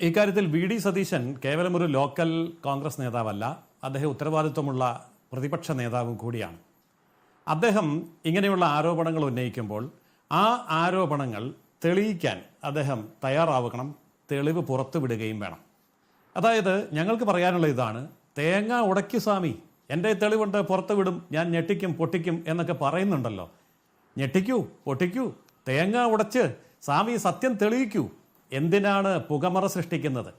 ഇക്കാര്യത്തിൽ V D Satheesan ഒരു local Congress നേതാവല്ല അദ്ദേഹം ഉത്തരവാദിത്വമുള്ള പ്രതിപക്ഷ നേതാവും കൂടിയാണ്. അദ്ദേഹം ഇങ്ങനെയുള്ള ആരോപണങ്ങൾ ഉന്നയിക്കുമ്പോൾ ആ ആരോപണങ്ങൾ തെളിയിക്കാൻ അദ്ദേഹം തയ്യാറാവുകണം തെളിവ് പുറത്തുവിടുകയും വേണം. അതായത് ഞങ്ങൾക്ക് പറയാനുള്ള ഇതാണ് തേങ്ങ ഉടക്കി സ്വാമി എന്റെ തെളിവുണ്ട് പുറത്തുവിടും ഞാൻ ഞെട്ടിക്കും പൊട്ടിക്കും എന്നൊക്കെ പറയുന്നുണ്ടല്ലോ. ഞെട്ടിക്കൂ പൊട്ടിക്കൂ തേങ്ങ ഉടച്ച് സ്വാമി സത്യം തെളിയിക്കൂ. എന്തിനാണ് പുകമറ സൃഷ്ടിക്കുന്നത്?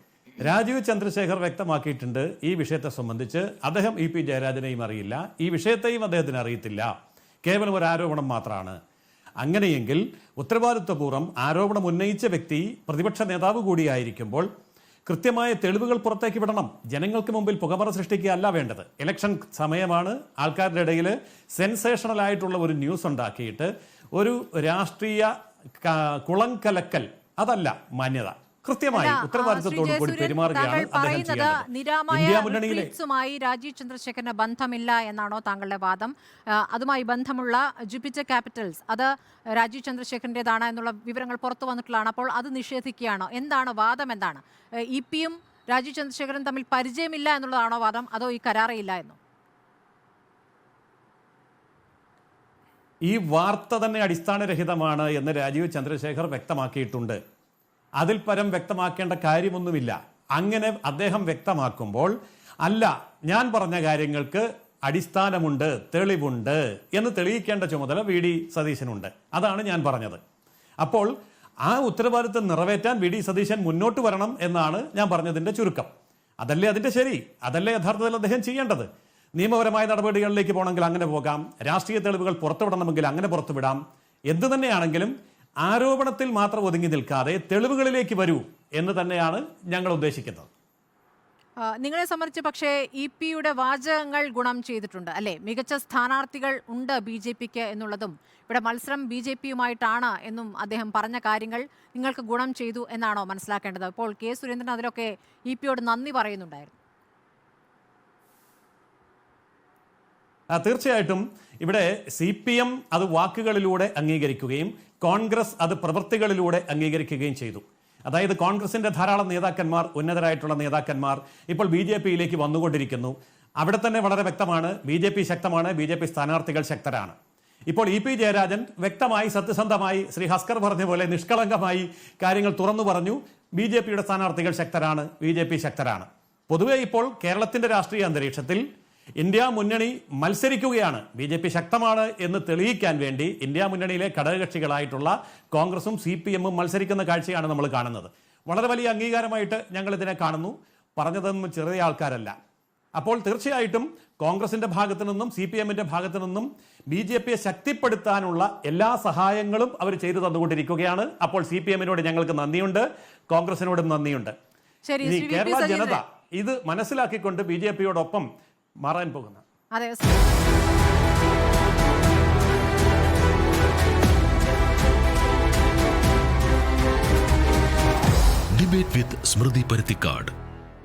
രാജീവ് ചന്ദ്രശേഖർ വ്യക്തമാക്കിയിട്ടുണ്ട് ഈ വിഷയത്തെ സംബന്ധിച്ച്. അദ്ദേഹം ഇ പി ജയരാജനെയും അറിയില്ല. ഈ വിഷയത്തെയും അദ്ദേഹത്തിന് അറിയത്തില്ല. കേവലം ഒരു ആരോപണം മാത്രമാണ് അങ്ങനെയെങ്കിൽ ഉത്തരവാദിത്വപൂർവം ആരോപണം ഉന്നയിച്ച വ്യക്തി പ്രതിപക്ഷ നേതാവ് കൂടിയായിരിക്കുമ്പോൾ കൃത്യമായ തെളിവുകൾ പുറത്തേക്ക് വിടണം. ജനങ്ങൾക്ക് മുമ്പിൽ പുകമറ സൃഷ്ടിക്കുകയല്ല വേണ്ടത്. ഇലക്ഷൻ സമയമാണ്. ആൾക്കാരുടെ ഇടയിൽ സെൻസേഷണൽ ആയിട്ടുള്ള ഒരു ന്യൂസ് ഉണ്ടാക്കിയിട്ട് ഒരു രാഷ്ട്രീയ കുളം കലക്കൽ അതല്ല മാന്യത. കൃത്യമായി അല്ല, ഉത്തരവാദിത്വത്തോടു കൂടി പെരുമാറുകയാണ് പറയുന്നത് നിരാമായ രാജീവ് ചന്ദ്രശേഖരന് ബന്ധമില്ല എന്നാണോ താങ്കളുടെ വാദം? അതുമായി ബന്ധമുള്ള ജുപിറ്റർ ക്യാപിറ്റൽസ് അത് രാജീവ് ചന്ദ്രശേഖരന്റെതാണ് എന്നുള്ള വിവരങ്ങൾ പുറത്തു വന്നിട്ടുള്ളതാണ്. അപ്പോൾ അത് നിഷേധിക്കുകയാണോ? എന്താണ് വാദം എന്താണ്? ഇ പിയും രാജീവ് ചന്ദ്രശേഖരൻ തമ്മിൽ പരിചയമില്ല എന്നുള്ളതാണോ വാദം? അതോ ഈ കരാറയില്ല എന്നോ? ഈ വാർത്ത തന്നെ അടിസ്ഥാനരഹിതമാണ് എന്ന് രാജീവ് ചന്ദ്രശേഖർ വ്യക്തമാക്കിയിട്ടുണ്ട്. അതിൽ പരം വ്യക്തമാക്കേണ്ട കാര്യമൊന്നുമില്ല. അങ്ങനെ അദ്ദേഹം വ്യക്തമാക്കുമ്പോൾ അല്ല ഞാൻ പറഞ്ഞ കാര്യങ്ങൾക്ക് അടിസ്ഥാനമുണ്ട് തെളിവുണ്ട് എന്ന് തെളിയിക്കേണ്ട ചുമതല വി ഡി സതീശനുണ്ട്. അതാണ് ഞാൻ പറഞ്ഞത്. അപ്പോൾ ആ ഉത്തരവാദിത്വം നിറവേറ്റാൻ വി ഡി സതീശൻ മുന്നോട്ട് വരണം എന്നാണ് ഞാൻ പറഞ്ഞതിന്റെ ചുരുക്കം. അതല്ലേ അതിന്റെ ശരി? അതല്ലേ യഥാർത്ഥത്തിൽ അദ്ദേഹം ചെയ്യേണ്ടത്? നിയമപരമായ നടപടികളിലേക്ക് പോകണമെങ്കിൽ അങ്ങനെ പോകാം. രാഷ്ട്രീയ തെളിവുകൾ പുറത്തുവിടണമെങ്കിൽ അങ്ങനെ പുറത്തുവിടാം. എന്തു തന്നെയാണെങ്കിലും ആരോപണത്തിൽ മാത്രം ഒതുങ്ങി നിൽക്കാതെ തെളിവുകളിലേക്ക് വരൂ എന്ന് തന്നെയാണ് ഞങ്ങൾ ഉദ്ദേശിക്കുന്നത്. നിങ്ങളെ സംബന്ധിച്ച് പക്ഷേ ഇ പിയുടെ വാചകങ്ങൾ ഗുണം ചെയ്തിട്ടുണ്ട് അല്ലെ? മികച്ച സ്ഥാനാർത്ഥികൾ ഉണ്ട് ബി ജെ പിക്ക് എന്നുള്ളതും ഇവിടെ മത്സരം ബി ജെ പിയുമായിട്ടാണ് എന്നും അദ്ദേഹം പറഞ്ഞ കാര്യങ്ങൾ നിങ്ങൾക്ക് ഗുണം ചെയ്തു എന്നാണോ മനസ്സിലാക്കേണ്ടത്? ഇപ്പോൾ കെ സുരേന്ദ്രൻ അതിലൊക്കെ ഇ പിയോട് നന്ദി പറയുന്നുണ്ടായിരുന്നു. തീർച്ചയായിട്ടും ഇവിടെ സി പി എം അത് വാക്കുകളിലൂടെ അംഗീകരിക്കുകയും കോൺഗ്രസ് അത് പ്രവൃത്തികളിലൂടെ അംഗീകരിക്കുകയും ചെയ്തു. അതായത് കോൺഗ്രസിന്റെ ധാരാളം നേതാക്കന്മാർ ഉന്നതരായിട്ടുള്ള നേതാക്കന്മാർ ഇപ്പോൾ ബി ജെ പിയിലേക്ക് വന്നുകൊണ്ടിരിക്കുന്നു. അവിടെ തന്നെ വളരെ വ്യക്തമാണ് ബി ജെ പി ശക്തമാണ് ബി ജെ പി സ്ഥാനാർത്ഥികൾ ശക്തരാണ്. ഇപ്പോൾ ഇ പി ജയരാജൻ വ്യക്തമായി സത്യസന്ധമായി ശ്രീ ഹസ്കർ പറഞ്ഞ പോലെ നിഷ്കളങ്കമായി കാര്യങ്ങൾ തുറന്നു പറഞ്ഞു ബി ജെ പിയുടെ സ്ഥാനാർത്ഥികൾ ശക്തരാണ് ബി ജെ പി ശക്തരാണ്. പൊതുവെ ഇപ്പോൾ കേരളത്തിന്റെ രാഷ്ട്രീയ അന്തരീക്ഷത്തിൽ ഇന്ത്യ മുന്നണി മത്സരിക്കുകയാണ്. ബി ജെ പി ശക്തമാണ് എന്ന് തെളിയിക്കാൻ വേണ്ടി ഇന്ത്യ മുന്നണിയിലെ ഘടകകക്ഷികളായിട്ടുള്ള കോൺഗ്രസും സി പി എമ്മും മത്സരിക്കുന്ന കാഴ്ചയാണ് നമ്മൾ കാണുന്നത്. വളരെ വലിയ അംഗീകാരമായിട്ട് ഞങ്ങൾ ഇതിനെ കാണുന്നു. പറഞ്ഞതൊന്നും ചെറിയ ആൾക്കാരല്ല. അപ്പോൾ തീർച്ചയായിട്ടും കോൺഗ്രസിന്റെ ഭാഗത്തു നിന്നും സി പി എമ്മിന്റെ ഭാഗത്തു നിന്നും ബി ജെ പിയെ ശക്തിപ്പെടുത്താനുള്ള എല്ലാ സഹായങ്ങളും അവർ ചെയ്തു തന്നുകൊണ്ടിരിക്കുകയാണ്. അപ്പോൾ സി പി എമ്മിനോട് ഞങ്ങൾക്ക് നന്ദിയുണ്ട്. കോൺഗ്രസിനോടും നന്ദിയുണ്ട്. ഇനി കേരള ജനത ഇത് മനസ്സിലാക്കിക്കൊണ്ട് ബി ജെ പിയോടൊപ്പം മാറാൻ പോകുന്നത് അതെ ഡിബേറ്റ് വിത്ത് സ്മൃതി പരുത്തിക്കാട്